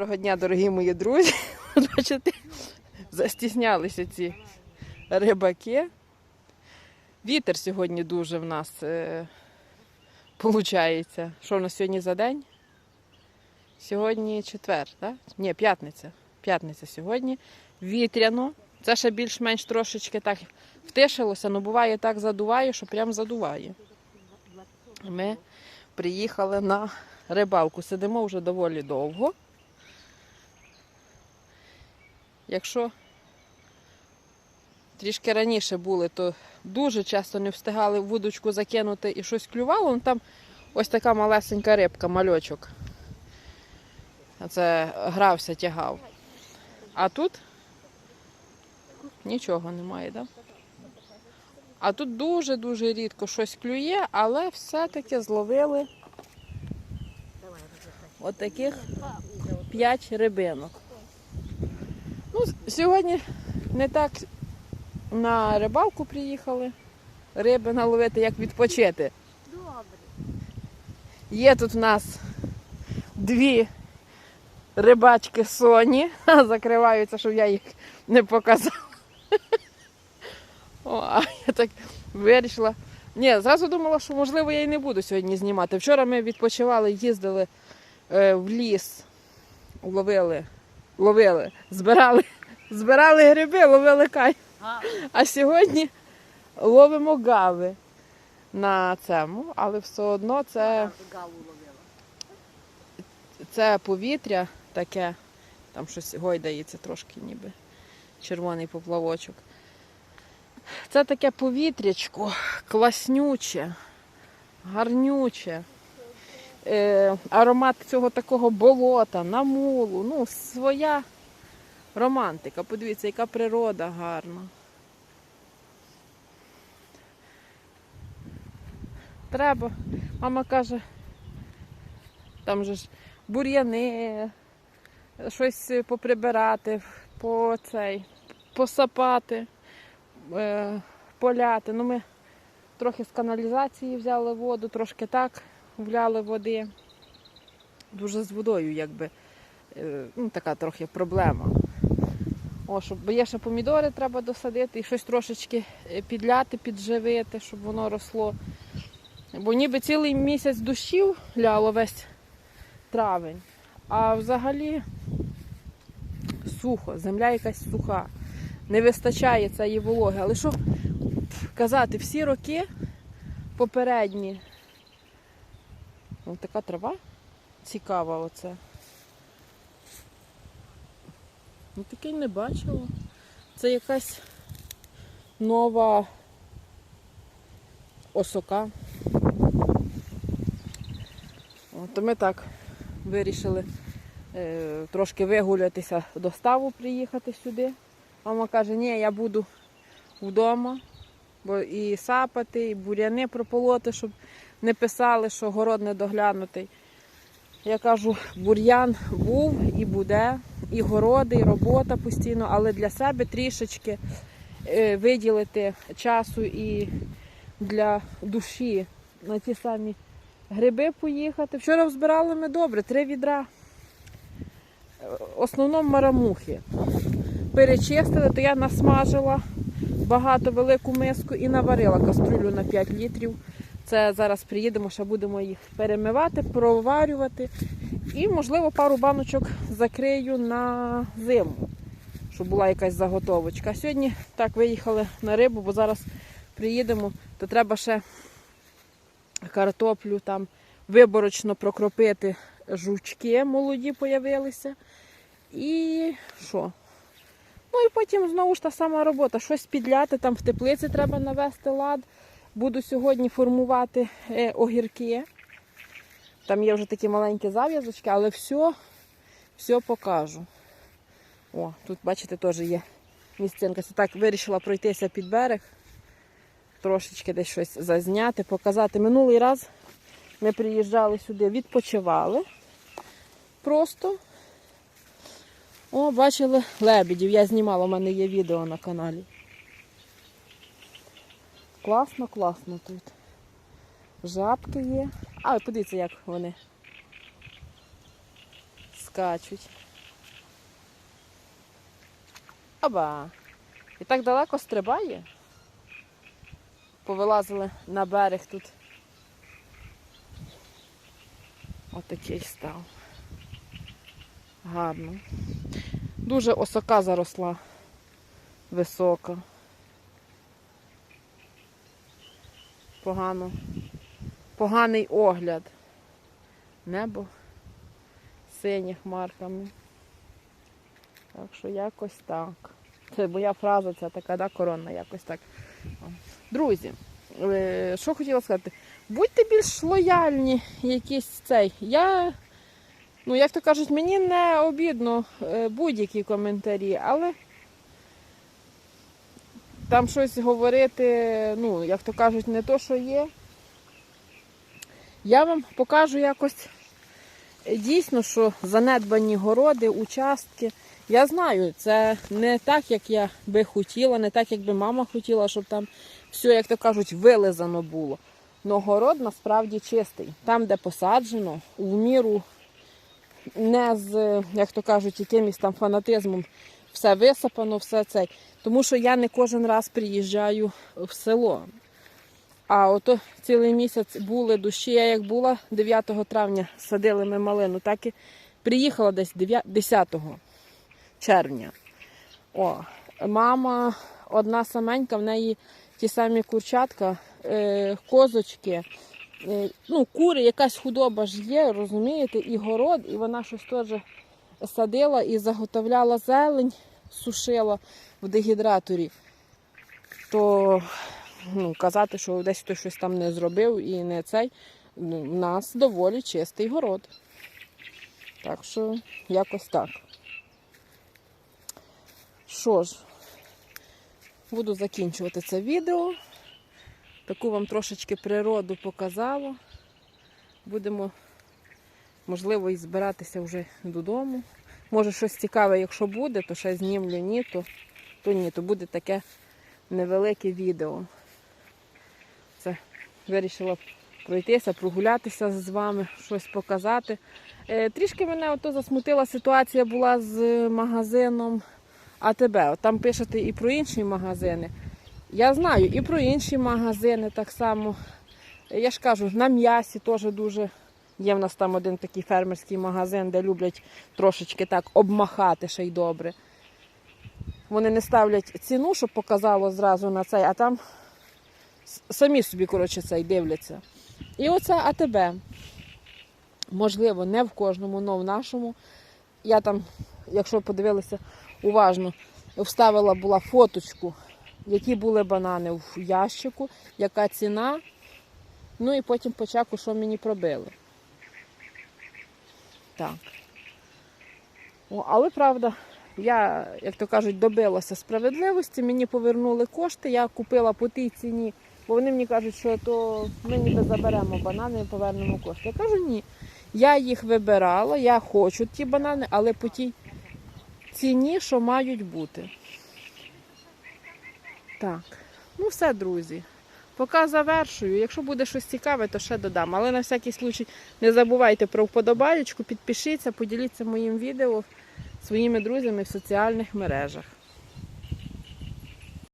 Доброго дня, дорогі мої друзі. Бачите, застіснялися ці рибаки. Вітер сьогодні дуже в нас е. Що в нас сьогодні за день? Сьогодні четвер, так? Ні, п'ятниця. П'ятниця сьогодні. Вітряно. Це ще більш-менш трошечки так втишилося, але буває так задуває, що прям задуває. Ми приїхали на рибалку. Сидимо вже доволі довго. Якщо трішки раніше були, то дуже часто не встигали вудочку закинути і щось клювало. Ну, там ось така малесенька рибка, мальочок. Це грався, тягав. А тут нічого немає, так? А тут дуже-дуже рідко щось клює, але все-таки зловили отаких 5 рибинок. Ну, сьогодні не так на рибалку приїхали. Риби наловити, як відпочити. Добре. Є тут в нас дві рибачки Соні. Закриваються, щоб я їх не показала. О, а я так вирішила. Ні, зразу думала, що можливо я і не буду сьогодні знімати. Вчора ми відпочивали, їздили е, в ліс, ловили, ловили, збирали, збирали гриби, ловили кай. А сьогодні ловимо гави на цьому, але все одно це, це повітря таке, там щось гойдається трошки, ніби червоний поплавочок. Це таке повітрячко, класнюче, гарнюче. Е, аромат цього такого болота, намулу, ну, своя романтика. Подивіться, яка природа гарна. Треба. Мама каже, там же ж бур'яни, щось поприбирати, по цей, посапати, е, поляти. Ну, ми трохи з каналізації взяли воду, трошки так вляли води. Дуже з водою, якби, е, ну, така трохи проблема. О, щоб, бо є ще помідори треба досадити і щось трошечки е, підляти, підживити, щоб воно росло. Бо ніби цілий місяць дощів ляло весь травень, а взагалі сухо, земля якась суха. Не вистачає цієї вологи. Але що казати, всі роки попередні. Ось така трава цікава оце. Ну таке не бачила. Це якась нова осока. То ми так вирішили е, трошки вигулятися до ставу, приїхати сюди. Мама каже, ні, я буду вдома, бо і сапати, і буряни прополоти, щоб не писали, що город недоглянутий. Я кажу, бур'ян був і буде, і городи, і робота постійно, але для себе трішечки е, виділити часу і для душі на ті самі гриби поїхати. Вчора збирали ми добре, три відра. Е, В основному марамухи. Перечистили, то я насмажила багато велику миску і наварила каструлю на 5 літрів. Це зараз приїдемо, ще будемо їх перемивати, проварювати. І, можливо, пару баночок закрию на зиму, щоб була якась заготовочка. Сьогодні так виїхали на рибу, бо зараз приїдемо, то треба ще картоплю там виборочно прокропити. Жучки молоді появилися. І що? Ну і потім знову ж та сама робота. Щось підляти, там в теплиці треба навести лад. Буду сьогодні формувати е, огірки. Там є вже такі маленькі зав'язочки, але все, все покажу. О, тут, бачите, теж є місцинка. Так вирішила пройтися під берег, трошечки десь щось зазняти, показати. Минулий раз ми приїжджали сюди, відпочивали. Просто. О, бачили лебедів. Я знімала, у мене є відео на каналі. Класно, класно тут. Жабки є. А, подивіться, як вони скачуть. Оба! І так далеко стрибає. Повилазили на берег тут. Отакий став. Гарно. Дуже осока заросла, висока. Погано. Поганий огляд. Небо сині хмарками. Так що якось так. Це моя фраза, це така да, коронна, якось так. Друзі, е, що хотіла сказати, будьте більш лояльні якісь цей. Я, ну, як то кажуть, мені не обідно е, будь-які коментарі, але там щось говорити, ну, як то кажуть, не то, що є. Я вам покажу якось дійсно, що занедбані городи, участки. Я знаю, це не так, як я би хотіла, не так, як би мама хотіла, щоб там все, як то кажуть, вилизано було. Но город насправді чистий. Там, де посаджено, в міру не з, як то кажуть, якимось там фанатизмом все висипано, все це. Тому що я не кожен раз приїжджаю в село. А ото цілий місяць були дощі. Я як була 9 травня садили ми малину, так і приїхала десь 10 червня. О, мама одна саменька, в неї ті самі курчатка, е, козочки, е, ну, кури, якась худоба ж є, розумієте, і город, і вона щось теж садила і заготовляла зелень, сушила в дегідраторі. То ну, казати, що десь хтось щось там не зробив і не цей. Ну, у нас доволі чистий город. Так що якось так. Що ж, буду закінчувати це відео. Таку вам трошечки природу показала. Будемо, можливо, і збиратися вже додому. Може щось цікаве, якщо буде, то ще знімлю, ні, то, то ні, то буде таке невелике відео. Це вирішила пройтися, прогулятися з вами, щось показати. Е, трішки мене ото засмутила ситуація була з магазином АТБ. От там пишете і про інші магазини. Я знаю і про інші магазини так само. Я ж кажу, на м'ясі теж дуже. Є в нас там один такий фермерський магазин, де люблять трошечки так обмахати ще й добре. Вони не ставлять ціну, щоб показало зразу на цей, а там самі собі, коротше, цей дивляться. І оце АТБ. Можливо, не в кожному, але в нашому. Я там, якщо подивилися уважно, вставила була фоточку, які були банани в ящику, яка ціна. Ну і потім по чеку, що мені пробили. Так. О, але правда, я, як то кажуть, добилася справедливості, мені повернули кошти, я купила по тій ціні, бо вони мені кажуть, що то ми ніби заберемо банани і повернемо кошти. Я кажу, ні. Я їх вибирала, я хочу ті банани, але по тій ціні, що мають бути. Так, ну все, друзі. Поки завершую. Якщо буде щось цікаве, то ще додам. Але на всякий случай не забувайте про вподобаєчку, підпишіться, поділіться моїм відео своїми друзями в соціальних мережах.